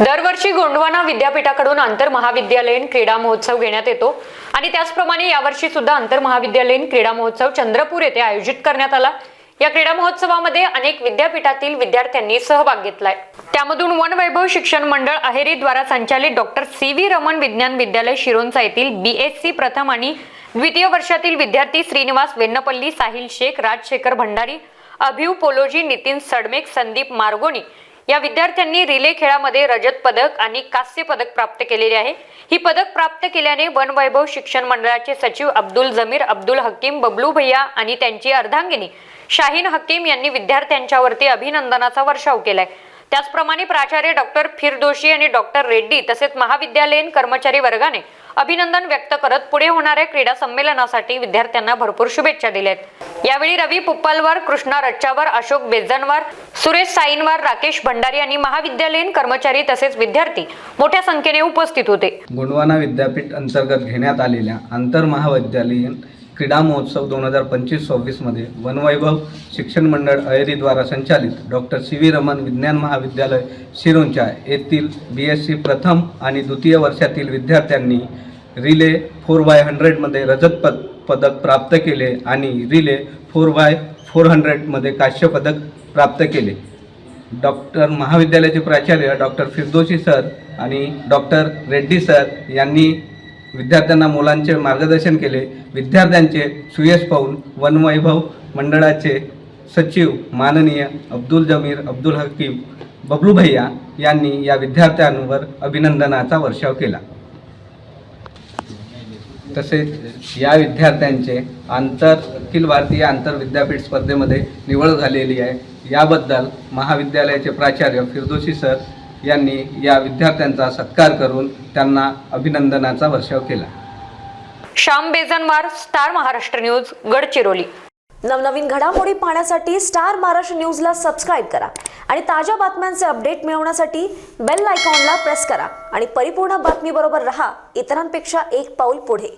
दरवर्षी गोंडवाना विद्यापीठाकडून आंतर महाविद्यालयीन क्रीडा महोत्सव घेण्यात येतो आणि त्याचप्रमाणे यावर्षी सुद्धा आंतर महाविद्यालयीन क्रीडा महोत्सव चंद्रपूर येथे आयोजित करण्यात आला. या क्रीडा महोत्सवामध्ये अनेक विद्यापीठातील विद्यार्थ्यांनी सहभाग घेतलाय. त्यामधून वन वैभव शिक्षण मंडळ अहेरी द्वारा संचालित डॉक्टर सी व्ही रमण विज्ञान विद्यालय शिरोंचा येथील बी एस सी प्रथम आणि द्वितीय वर्षातील विद्यार्थी श्रीनिवास वेन्नपल्ली साहिल शेख राजशेखर भंडारी अभिव पोलोजी नितीन सडमेक संदीप मार्गोनी या विद्यार्थ्यांनी रिले खेळामध्ये रजत पदक आणि कांस्य पदक प्राप्त केलेले आहे. ही पदक प्राप्त केल्याने वन वैभव शिक्षण मंडळाचे सचिव अब्दुल जमीर अब्दुल हकीम बबलू भैया आणि त्यांची अर्धांगिनी शाहीन हकीम यांनी विद्यार्थ्यांच्यावरती अभिनंदनाचा वर्षाव केलाय. त्याचप्रमाणे प्राचार्य डॉक्टर फिरदोशी आणि डॉक्टर रेड्डी तसेच महाविद्यालयीन कर्मचारी वर्गाने अभिनंदन व्यक्त करत पुढे होणाऱ्या क्रीडा संमेलनासाठी विद्यार्थ्यांना भरपूर शुभेच्छा दिल्या यावेळी रवी पुप्पालवार कृष्णा रच्चावर अशोक बेजनवार सुरेश साईनवार राकेश भंडारी आणि महाविद्यालयीन कर्मचारी तसेच विद्यार्थी मोठ्या संख्येने उपस्थित होते. गोंडवाना विद्यापीठ अंतर्गत घेण्यात आलेल्या आंतर महाविद्यालयीन क्रीडा महोत्सव दोन हजार पंचवीस सव्वीसमध्ये वनवैभव शिक्षण मंडळ अहेरीद्वारा संचालित डॉक्टर सी व्ही रमन विज्ञान महाविद्यालय शिरोंचा येथील बी एस सी प्रथम आणि द्वितीय वर्षातील विद्यार्थ्यांनी रिले फोर बाय हंड्रेडमध्ये रजत पद पदक प्राप्त केले आणि रिले फोर बाय फोर हंड्रेडमध्ये कांस्य पदक प्राप्त केले. डॉक्टर महाविद्यालयाचे प्राचार्य डॉक्टर फिरदोशी सर आणि डॉक्टर रेड्डी सर यांनी विद्यार्थ्यांना मुलांचे मार्गदर्शन केले. विद्यार्थ्यांचे सुयश पाहून वनवैभव मंडळाचे सचिव माननीय अब्दुल जमीर अब्दुल हकीम बबलू भैया यांनी या विद्यार्थ्यांवर अभिनंदनाचा वर्षाव केला. तसेच या विद्यार्थ्यांचे आंतर अखिल भारतीय आंतर विद्यापीठ स्पर्धेमध्ये निवड झालेली आहे. याबद्दल महाविद्यालयाचे प्राचार्य फिरदोशी सर यांनी या विद्यार्थ्यांचा सत्कार करून त्यांना अभिनंदनाचा वर्षाव केला. Shyam Bejanwar star Maharashtra news Gadchiroli. नवनवीन घडामोडी पाहण्यासाठी स्टार महाराष्ट्र न्यूजला सबस्क्राईब करा आणि ताज्या बातम्यांचे अपडेट मिळवण्यासाठी बेल आयकॉनला प्रेस करा आणि परिपूर्ण बातमीबरोबर रहा. इतरांपेक्षा एक पाऊल पुढे.